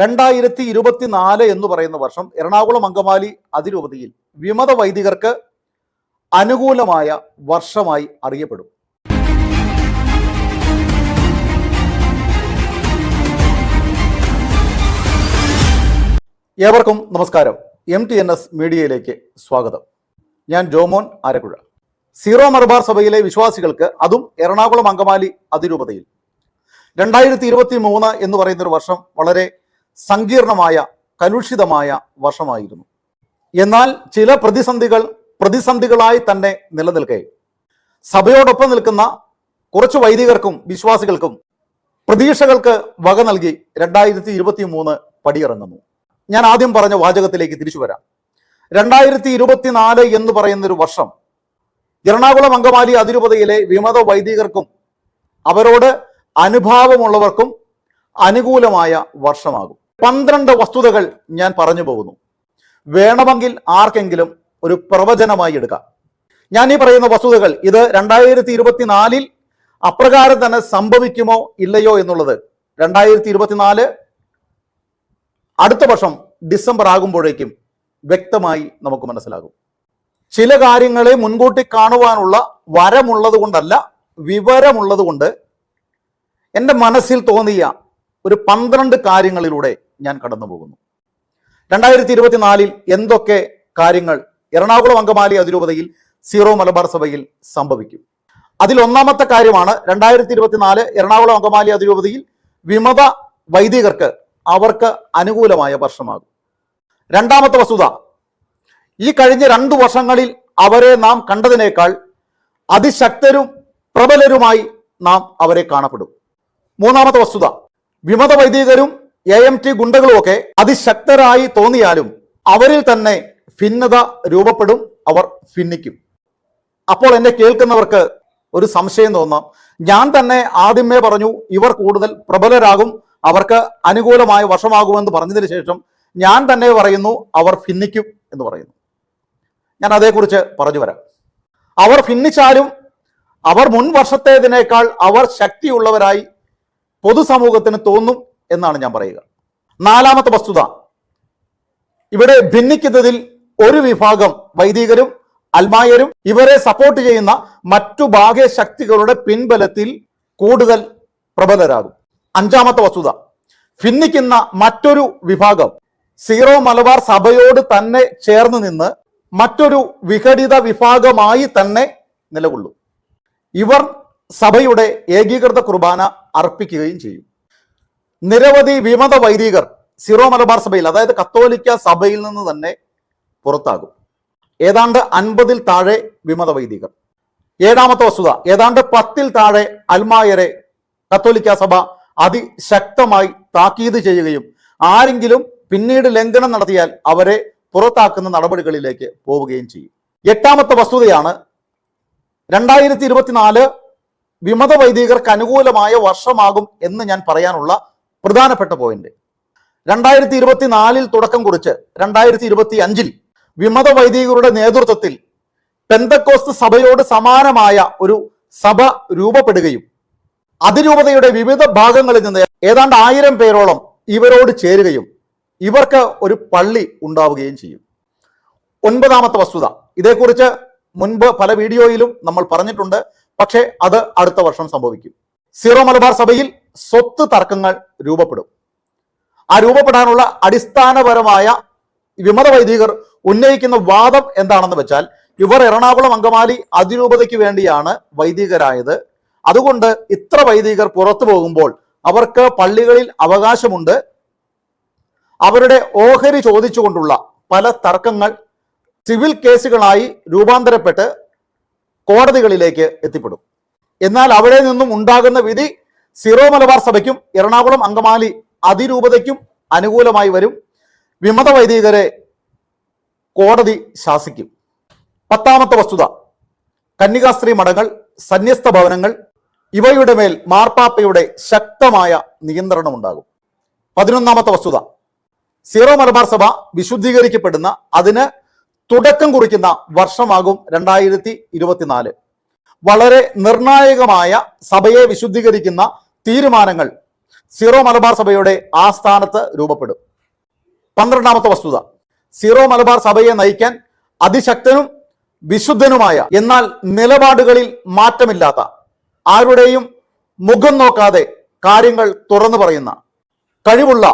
രണ്ടായിരത്തി ഇരുപത്തിനാല് എന്ന് പറയുന്ന വർഷം എറണാകുളം അങ്കമാലി അതിരൂപതയിൽ വിമത വൈദികർക്ക് അനുകൂലമായ വർഷമായി അറിയപ്പെടും. ഏവർക്കും നമസ്കാരം. എം ടി എൻ എസ് മീഡിയയിലേക്ക് സ്വാഗതം. ഞാൻ ജോമോൻ ആരക്കുഴ. സീറോ മലബാർ സഭയിലെ വിശ്വാസികൾക്ക് അതും എറണാകുളം അങ്കമാലി അതിരൂപതയിൽ. രണ്ടായിരത്തി ഇരുപത്തി മൂന്ന് എന്ന് പറയുന്ന ഒരു വർഷം വളരെ സങ്കീർണമായ കലുഷിതമായ വർഷമായിരുന്നു. എന്നാൽ ചില പ്രതിസന്ധികൾ പ്രതിസന്ധികളായി തന്നെ നിലനിൽക്കെ. സഭയോടൊപ്പം നിൽക്കുന്ന കുറച്ച് വൈദികർക്കും വിശ്വാസികൾക്കും പ്രതീക്ഷകൾക്ക് വക നൽകി രണ്ടായിരത്തി ഇരുപത്തി മൂന്ന് പടിയിറങ്ങുന്നു. ഞാൻ ആദ്യം പറഞ്ഞ വാചകത്തിലേക്ക് തിരിച്ചു വരാം. രണ്ടായിരത്തി ഇരുപത്തിനാല് എന്ന് പറയുന്ന ഒരു വർഷം എറണാകുളം അങ്കമാലി അതിരൂപതയിലെ വിമത വൈദികർക്കും അവരോട് അനുഭാവമുള്ളവർക്കും അനുകൂലമായ വർഷമാകും. പന്ത്രണ്ട് വസ്തുതകൾ ഞാൻ പറഞ്ഞു പോകുന്നു. വേണമെങ്കിൽ ആർക്കെങ്കിലും ഒരു പ്രവചനമായി എടുക്കാം. ഞാൻ ഈ പറയുന്ന വസ്തുതകൾ ഇത് രണ്ടായിരത്തി ഇരുപത്തിനാലിൽ അപ്രകാരം തന്നെ സംഭവിക്കുമോ ഇല്ലയോ എന്നുള്ളത് രണ്ടായിരത്തി ഇരുപത്തിനാല് അടുത്ത വർഷം ഡിസംബർ ആകുമ്പോഴേക്കും വ്യക്തമായി നമുക്ക് മനസ്സിലാകും. ചില കാര്യങ്ങളെ മുൻകൂട്ടി കാണുവാനുള്ള വരമുള്ളത് കൊണ്ടല്ല വിവരമുള്ളത് കൊണ്ട് എന്റെ മനസ്സിൽ തോന്നിയ ഒരു പന്ത്രണ്ട് കാര്യങ്ങളിലൂടെ ഞാൻ കടന്നു പോകുന്നു രണ്ടായിരത്തി ഇരുപത്തിനാലിൽ എന്തൊക്കെ കാര്യങ്ങൾ എറണാകുളം അങ്കമാലി അതിരൂപതയിൽ സീറോ മലബാർ സഭയിൽ സംഭവിക്കും? അതിൽ ഒന്നാമത്തെ കാര്യമാണ് രണ്ടായിരത്തി ഇരുപത്തിനാല് എറണാകുളം അങ്കമാലി അതിരൂപതയിൽ വിമത വൈദികർക്ക് അവർക്ക് അനുകൂലമായ വർഷമാകും. രണ്ടാമത്തെ വസ്തുത ഈ കഴിഞ്ഞ രണ്ടു വർഷങ്ങളിൽ അവരെ നാം കണ്ടതിനേക്കാൾ അതിശക്തരും പ്രബലരുമായി നാം അവരെ കാണപ്പെടും. മൂന്നാമത്തെ വസ്തുത വിമത വൈദികരും എ എം ടി ഗുണ്ടകളുമൊക്കെ അതിശക്തരായി തോന്നിയാലും അവരിൽ തന്നെ ഭിന്നത രൂപപ്പെടും അവർ ഭിന്നിക്കും. അപ്പോൾ എന്നെ കേൾക്കുന്നവർക്ക് ഒരു സംശയം തോന്നാം. ഞാൻ തന്നെ ആദ്യമേ പറഞ്ഞു ഇവർ കൂടുതൽ പ്രബലരാകും അവർക്ക് അനുകൂലമായ വർഷമാകുമെന്ന് പറഞ്ഞതിന് ശേഷം ഞാൻ തന്നെ പറയുന്നു അവർ ഭിന്നിക്കും എന്ന് പറയുന്നു. ഞാൻ അതേക്കുറിച്ച് പറഞ്ഞു വരാം. അവർ ഭിന്നിച്ചാലും അവർ മുൻ വർഷത്തേതിനേക്കാൾ അവർ ശക്തിയുള്ളവരായി പൊതുസമൂഹത്തിന് തോന്നും എന്നാണ് ഞാൻ പറയുക. നാലാമത്തെ വസ്തുത. ഇവിടെ ഭിന്നിക്കുന്നതിൽ ഒരു വിഭാഗം വൈദികരും അൽമായരും ഇവരെ സപ്പോർട്ട് ചെയ്യുന്ന മറ്റു ബാഹ്യശക്തികളുടെ പിൻബലത്തിൽ കൂടുതൽ പ്രബലരാകും. അഞ്ചാമത്തെ വസ്തുത. ഭിന്നിക്കുന്ന മറ്റൊരു വിഭാഗം സീറോ മലബാർ സഭയോട് തന്നെ ചേർന്ന് നിന്ന് മറ്റൊരു വിഘടിത വിഭാഗമായി തന്നെ നിലകൊള്ളും. ഇവർ സഭയുടെ ഏകീകൃത കുർബാന അർപ്പിക്കുകയും ചെയ്യും. നിരവധി വിമത വൈദികർ സിറോ മലബാർ സഭയിൽ അതായത് കത്തോലിക്ക സഭയിൽ നിന്ന് തന്നെ പുറത്താകും. ഏതാണ്ട് അൻപതിൽ താഴെ വിമത വൈദികർ. ഏഴാമത്തെ വസ്തുത ഏതാണ്ട് പത്തിൽ താഴെ അൽമായരെ കത്തോലിക്ക സഭ അതിശക്തമായി താക്കീത് ചെയ്യുകയും ആരെങ്കിലും പിന്നീട് ലംഘനം നടത്തിയാൽ അവരെ പുറത്താക്കുന്ന നടപടികളിലേക്ക് പോവുകയും ചെയ്യും. എട്ടാമത്തെ വസ്തുതയാണ് രണ്ടായിരത്തി ഇരുപത്തിനാല് വിമത വൈദികർക്ക് അനുകൂലമായ വർഷമാകും എന്ന് ഞാൻ പറയാനുള്ള പ്രധാനപ്പെട്ട പോയിന്റ് രണ്ടായിരത്തി ഇരുപത്തി നാലിൽ തുടക്കം കുറിച്ച് രണ്ടായിരത്തി ഇരുപത്തി അഞ്ചിൽ വിമത വൈദികരുടെ നേതൃത്വത്തിൽ പെന്തക്കോസ്ത് സഭയോട് സമാനമായ ഒരു സഭ രൂപപ്പെടുകയും അതിരൂപതയുടെ വിവിധ ഭാഗങ്ങളിൽ നിന്ന് ഏതാണ്ട് ആയിരം പേരോളം ഇവരോട് ചേരുകയും ഇവർക്ക് ഒരു പള്ളി ഉണ്ടാവുകയും ചെയ്യും. ഒൻപതാമത്തെ വസ്തുത. ഇതേക്കുറിച്ച് മുൻപ് പല വീഡിയോയിലും നമ്മൾ പറഞ്ഞിട്ടുണ്ട്. പക്ഷേ അത് അടുത്ത വർഷം സംഭവിക്കും. സീറോ മലബാർ സഭയിൽ സ്വത്ത് തർക്കങ്ങൾ രൂപപ്പെടും. ആ രൂപപ്പെടാനുള്ള അടിസ്ഥാനപരമായ വിമത വൈദികർ ഉന്നയിക്കുന്ന വാദം എന്താണെന്ന് വെച്ചാൽ ഇവർ എറണാകുളം അങ്കമാലി അതിരൂപതയ്ക്ക് വേണ്ടിയാണ് വൈദികരായത്. അതുകൊണ്ട് ഇത്ര വൈദികർ പുറത്തു പോകുമ്പോൾ അവർക്ക് പള്ളികളിൽ അവകാശമുണ്ട്. അവരുടെ ഓഹരി ചോദിച്ചുകൊണ്ടുള്ള പല തർക്കങ്ങൾ സിവിൽ കേസുകളായി രൂപാന്തരപ്പെട്ട് കോടതികളിലേക്ക് എത്തിപ്പെടും. എന്നാൽ അവിടെ നിന്നും ഉണ്ടാകുന്ന വിധി സീറോ മലബാർ സഭയ്ക്കും എറണാകുളം അങ്കമാലി അതിരൂപതയ്ക്കും അനുകൂലമായി വരും. വിമത വൈദികരെ കോടതി ശാസിക്കും. പത്താമത്തെ വസ്തുത കന്യകാസ്ത്രീ മഠങ്ങൾ സന്യസ്ത ഭവനങ്ങൾ ഇവയുടെ മേൽ മാർപ്പാപ്പയുടെ ശക്തമായ നിയന്ത്രണം ഉണ്ടാകും പതിനൊന്നാമത്തെ വസ്തുത സിറോ മലബാർ സഭ വിശുദ്ധീകരിക്കപ്പെടുന്ന അതിന് തുടക്കം കുറിക്കുന്ന വർഷമാകും രണ്ടായിരത്തി ഇരുപത്തിനാല്. വളരെ നിർണായകമായ സഭയെ വിശുദ്ധീകരിക്കുന്ന തീരുമാനങ്ങൾ സീറോ മലബാർ സഭയുടെ ആസ്ഥാനത്ത് രൂപപ്പെടും. പന്ത്രണ്ടാമത്തെ വസ്തുത. സീറോ മലബാർ സഭയെ നയിക്കാൻ അതിശക്തനും വിശുദ്ധനുമായ എന്നാൽ നിലപാടുകളിൽ മാറ്റമില്ലാത്ത ആരുടെയും മുഖം നോക്കാതെ കാര്യങ്ങൾ തുറന്നു പറയുന്ന കഴിവുള്ള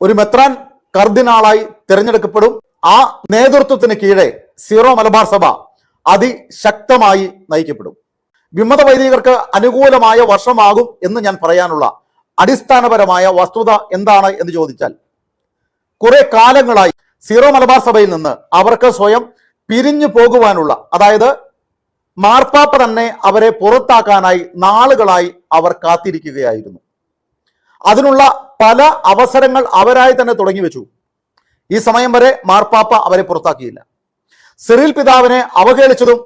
ഒരു മെത്രാൻ കർദിനാളായി തിരഞ്ഞെടുക്കപ്പെടും. ആ നേതൃത്വത്തിന് കീഴെ സീറോ മലബാർ സഭ അതിശക്തമായി നയിക്കപ്പെടും. വിമത വൈദികർക്ക് അനുകൂലമായ വർഷമാകും എന്ന് ഞാൻ പറയാനുള്ള അടിസ്ഥാനപരമായ വസ്തുത എന്താണ് എന്ന് ചോദിച്ചാൽ കുറെ കാലങ്ങളായി സീറോ മലബാർ സഭയിൽ നിന്ന് അവർക്ക് സ്വയം പിരിഞ്ഞു പോകുവാനുള്ള അതായത് മാർപ്പാപ്പ തന്നെ അവരെ പുറത്താക്കാനായി നാളുകളായി അവർ കാത്തിരിക്കുകയായിരുന്നു. അതിനുള്ള പല അവസരങ്ങൾ അവരായി തന്നെ തുടങ്ങി വെച്ചു. ഈ സമയം വരെ മാർപ്പാപ്പ അവരെ പുറത്താക്കിയില്ല. സിറിൽ പിതാവിനെ അവഹേളിച്ചതും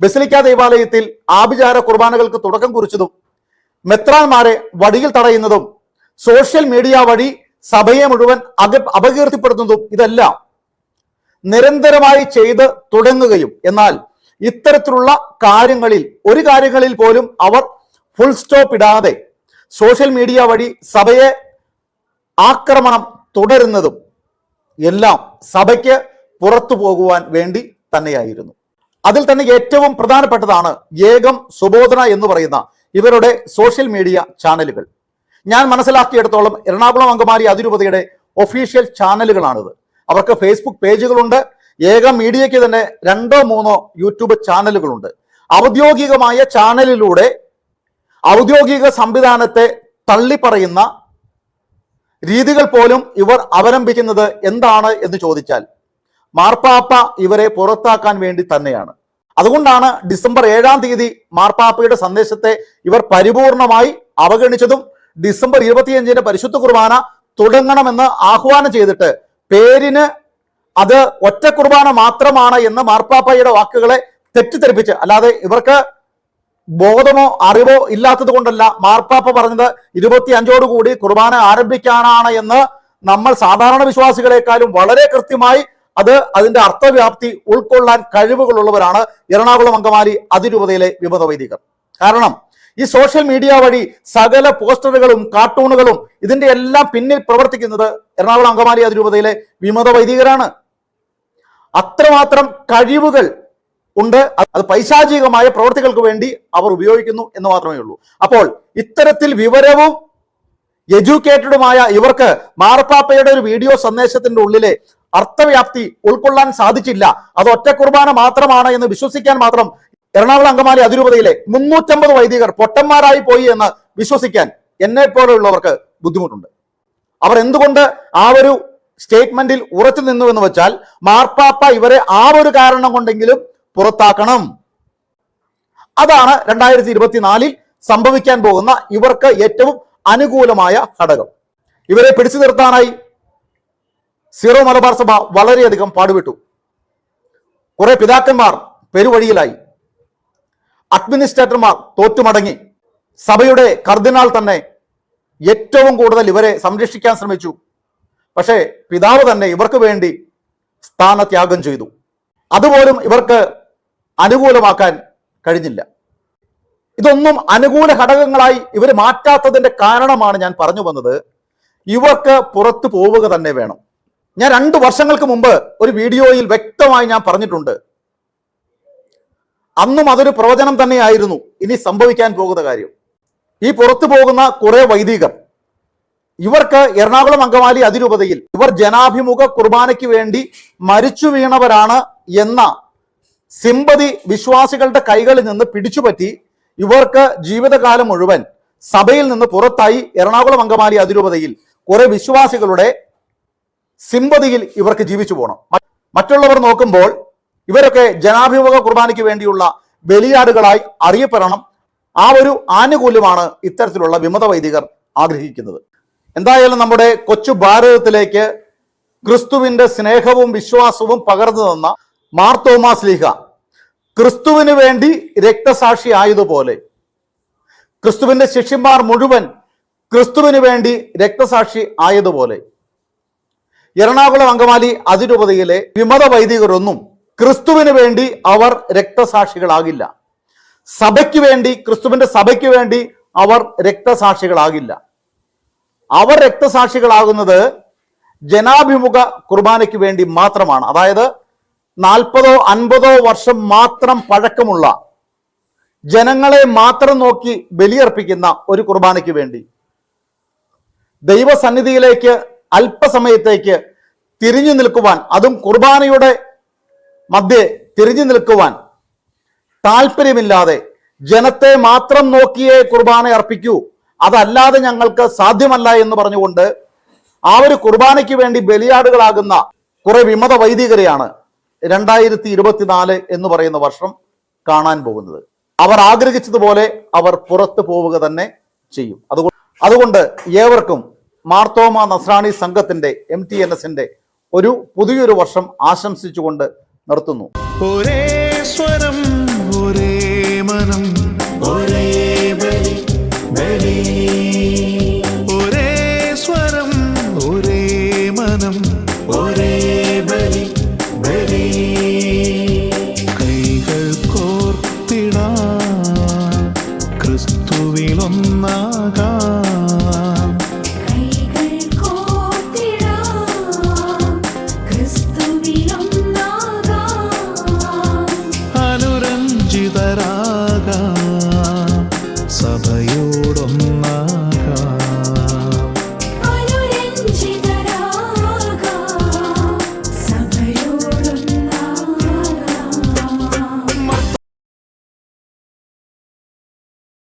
ബസിലിക്ക ദേവാലയത്തിൽ ആഭിചാര കുർബാനകൾക്ക് തുടക്കം കുറിച്ചതും മെത്രാൻമാരെ വടിയിൽ തടയുന്നതും സോഷ്യൽ മീഡിയ വഴി സഭയെ മുഴുവൻ അക അപകീർത്തിപ്പെടുത്തുന്നതും ഇതെല്ലാം നിരന്തരമായി ചെയ്ത് തുടങ്ങുകയും എന്നാൽ ഇത്തരത്തിലുള്ള കാര്യങ്ങളിൽ ഒരു കാര്യങ്ങളിൽ പോലും അവർ ഫുൾ സ്റ്റോപ്പ് ഇടാതെ സോഷ്യൽ മീഡിയ വഴി സഭയെ ആക്രമണം തുടരുന്നതും എല്ലാം സഭയ്ക്ക് പുറത്തു പോകുവാൻ വേണ്ടി തന്നെയായിരുന്നു. അതിൽ തന്നെ ഏറ്റവും പ്രധാനപ്പെട്ടതാണ് ഏകം സുബോധന എന്ന് പറയുന്ന ഇവരുടെ സോഷ്യൽ മീഡിയ ചാനലുകൾ ഞാൻ മനസ്സിലാക്കിയെടുത്തോളം എറണാകുളം അങ്കമാലി അതിരൂപതയുടെ ഒഫീഷ്യൽ ചാനലുകളാണിത് അവർക്ക് ഫേസ്ബുക്ക് പേജുകളുണ്ട് ഏക മീഡിയയ്ക്ക് തന്നെ രണ്ടോ മൂന്നോ യൂട്യൂബ് ചാനലുകളുണ്ട് ഔദ്യോഗികമായ ചാനലിലൂടെ ഔദ്യോഗിക സംവിധാനത്തെ തള്ളിപ്പറയുന്ന രീതികൾ പോലും ഇവർ അവലംബിക്കുന്നത് എന്താണ് എന്ന് ചോദിച്ചാൽ മാർപ്പാപ്പ ഇവരെ പുറത്താക്കാൻ വേണ്ടി തന്നെയാണ്. അതുകൊണ്ടാണ് ഡിസംബർ ഏഴാം തീയതി മാർപ്പാപ്പയുടെ സന്ദേശത്തെ ഇവർ പരിപൂർണമായി അവഗണിച്ചതും ഡിസംബർ ഇരുപത്തിയഞ്ചിന് പരിശുദ്ധ കുർബാന തുടങ്ങണമെന്ന് ആഹ്വാനം ചെയ്തിട്ട് പേരിന് അത് ഒറ്റ കുർബാന മാത്രമാണ് എന്ന് മാർപ്പാപ്പയുടെ വാക്കുകളെ തെറ്റിദ്ധരിപ്പിച്ച് അല്ലാതെ ഇവർക്ക് ബോധമോ അറിവോ ഇല്ലാത്തത് കൊണ്ടല്ല മാർപ്പാപ്പ പറഞ്ഞത് ഇരുപത്തി അഞ്ചോടുകൂടി കുർബാന ആരംഭിക്കാനാണ് എന്ന് നമ്മൾ സാധാരണ വിശ്വാസികളെക്കാളും വളരെ കൃത്യമായി അത് അതിന്റെ അർത്ഥവ്യാപ്തി ഉൾക്കൊള്ളാൻ കഴിവുകളുള്ളവരാണ് എറണാകുളം അങ്കമാലി അതിരൂപതയിലെ വിമത വൈദികർ. കാരണം ഈ സോഷ്യൽ മീഡിയ വഴി സകല പോസ്റ്ററുകളും കാർട്ടൂണുകളും ഇതിന്റെ എല്ലാം പിന്നിൽ പ്രവർത്തിക്കുന്നത് എറണാകുളം അങ്കമാലി അതിരൂപതയിലെ വിമത വൈദികരാണ്. അത്രമാത്രം കഴിവുകൾ ഉണ്ട്. അത് പൈശാചികമായ പ്രവൃത്തികൾക്ക് വേണ്ടി അവർ ഉപയോഗിക്കുന്നു എന്ന് മാത്രമേ ഉള്ളൂ. അപ്പോൾ ഇത്തരത്തിൽ വിവരവും എഡ്യൂക്കേറ്റഡുമായ ഇവർക്ക് മാർപ്പാപ്പയുടെ ഒരു വീഡിയോ സന്ദേശത്തിന്റെ ഉള്ളിലെ അർത്ഥവ്യാപ്തി ഉൾക്കൊള്ളാൻ സാധിച്ചില്ല. അത് ഒറ്റ കുർബാന മാത്രമാണ് എന്ന് വിശ്വസിക്കാൻ മാത്രം എറണാകുളം അങ്കമാലി അതിരൂപതയിലെ മുന്നൂറ്റമ്പത് വൈദികർ പൊട്ടന്മാരായി പോയി എന്ന് വിശ്വസിക്കാൻ എന്നെ പോലെയുള്ളവർക്ക് ബുദ്ധിമുട്ടുണ്ട്. അവർ എന്തുകൊണ്ട് ആ ഒരു സ്റ്റേറ്റ്മെന്റിൽ ഉറച്ചു നിന്നു എന്ന് വെച്ചാൽ മാർപ്പാപ്പ ഇവരെ ആ ഒരു കാരണം കൊണ്ടെങ്കിലും പുറത്താക്കണം. അതാണ് രണ്ടായിരത്തി ഇരുപത്തിനാലിൽ സംഭവിക്കാൻ പോകുന്ന ഇവർക്ക് ഏറ്റവും അനുകൂലമായ ഘടകം. ഇവരെ പിടിച്ചു നിർത്താനായി സീറോ മലബാർ സഭ വളരെയധികം പാടുപെട്ടു. കുറെ പിതാക്കന്മാർ പെരുവഴിയിലായി. അഡ്മിനിസ്ട്രേറ്റർമാർ തോറ്റുമടങ്ങി. സഭയുടെ കർദിനാൾ തന്നെ ഏറ്റവും കൂടുതൽ ഇവരെ സംരക്ഷിക്കാൻ ശ്രമിച്ചു. പക്ഷേ പിതാവ് തന്നെ ഇവർക്ക് വേണ്ടി സ്ഥാനത്യാഗം ചെയ്തു. അതുപോലും ഇവർക്ക് അനുകൂലമാക്കാൻ കഴിഞ്ഞില്ല. ഇതൊന്നും അനുകൂല ഘടകങ്ങളായി ഇവർ മാറ്റാത്തതിന്റെ കാരണമാണ് ഞാൻ പറഞ്ഞു വന്നത്. ഇവർക്ക് പുറത്തു പോവുക തന്നെ വേണം. ഞാൻ രണ്ട് വർഷങ്ങൾക്ക് മുമ്പ് ഒരു വീഡിയോയിൽ വ്യക്തമായി ഞാൻ പറഞ്ഞിട്ടുണ്ട്. അന്നും അതൊരു പ്രവചനം തന്നെയായിരുന്നു. ഇനി സംഭവിക്കാൻ പോകുന്ന കാര്യം. ഈ പുറത്തു പോകുന്ന കുറെ വൈദികർ ഇവർക്ക് എറണാകുളം അങ്കമാലി അതിരൂപതയിൽ ഇവർ ജനാഭിമുഖ കുർബാനയ്ക്ക് വേണ്ടി മരിച്ചു വീണവരാണ് എന്ന സിമ്പതി വിശ്വാസികളുടെ കൈകളിൽ നിന്ന് പിടിച്ചുപറ്റി ഇവർക്ക് ജീവിതകാലം മുഴുവൻ സഭയിൽ നിന്ന് പുറത്തായി എറണാകുളം അങ്കമാലി അതിരൂപതയിൽ കുറെ വിശ്വാസികളുടെ സിമ്പതിയിൽ ഇവർക്ക് ജീവിച്ചു പോകണം മറ്റുള്ളവർ നോക്കുമ്പോൾ ഇവരൊക്കെ ജനാഭിമുഖ കുർബാനയ്ക്ക് വേണ്ടിയുള്ള ബലിയാടുകളായി അറിയപ്പെടണം. ആ ഒരു ആനുകൂല്യമാണ് ഇത്തരത്തിലുള്ള വിമത വൈദികർ ആഗ്രഹിക്കുന്നത്. എന്തായാലും നമ്മുടെ കൊച്ചു ഭാരതത്തിലേക്ക് ക്രിസ്തുവിന്റെ സ്നേഹവും വിശ്വാസവും പകർന്നു തന്ന മാർ സ്ലീഹ ലീഹ ക്രിസ്തുവിന് വേണ്ടി രക്തസാക്ഷി ആയതുപോലെ ക്രിസ്തുവിന്റെ ശിഷ്യന്മാർ മുഴുവൻ ക്രിസ്തുവിന് വേണ്ടി രക്തസാക്ഷി ആയതുപോലെ എറണാകുളം അങ്കമാലി അതിരൂപതയിലെ വിമത വൈദികരൊന്നും ക്രിസ്തുവിന് വേണ്ടി അവർ രക്തസാക്ഷികളാകില്ല. സഭയ്ക്ക് വേണ്ടി ക്രിസ്തുവിന്റെ സഭയ്ക്ക് വേണ്ടി അവർ രക്തസാക്ഷികളാകില്ല. അവർ രക്തസാക്ഷികളാകുന്നത് ജനാഭിമുഖ കുർബാനയ്ക്ക് വേണ്ടി മാത്രമാണ്. അതായത് നാൽപ്പതോ അൻപതോ വർഷം മാത്രം പഴക്കമുള്ള ജനങ്ങളെ മാത്രം നോക്കി ബലിയർപ്പിക്കുന്ന ഒരു കുർബാനയ്ക്ക് വേണ്ടി ദൈവസന്നിധിയിലേക്ക് അല്പസമയത്തേക്ക് തിരിഞ്ഞു നിൽക്കുവാൻ അതും കുർബാനയുടെ മധ്യേ തിരിഞ്ഞു നിൽക്കുവാൻ താല്പര്യമില്ലാതെ ജനത്തെ മാത്രം നോക്കിയേ കുർബാന അർപ്പിക്കൂ. അതല്ലാതെ ഞങ്ങൾക്ക് സാധ്യമല്ല എന്ന് പറഞ്ഞുകൊണ്ട് ആ ഒരു കുർബാനയ്ക്ക് വേണ്ടി ബലിയാടുകളാകുന്ന കുറെ വിമത വൈദികരെയാണ് രണ്ടായിരത്തി ഇരുപത്തിനാല് എന്ന് പറയുന്ന വർഷം കാണാൻ പോകുന്നത്. അവർ ആഗ്രഹിച്ചതുപോലെ അവർ പുറത്തു പോവുക തന്നെ ചെയ്യും. അതുകൊണ്ട് അതുകൊണ്ട് ഏവർക്കും മാർത്തോമ നസ്രാണി സംഘത്തിന്റെ എം ടി എൻ എസിന്റെ ഒരു പുതിയൊരു വർഷം ആശംസിച്ചുകൊണ്ട് നിർത്തുന്നു. ഒരേ സ്വരം ഒരേ മനം.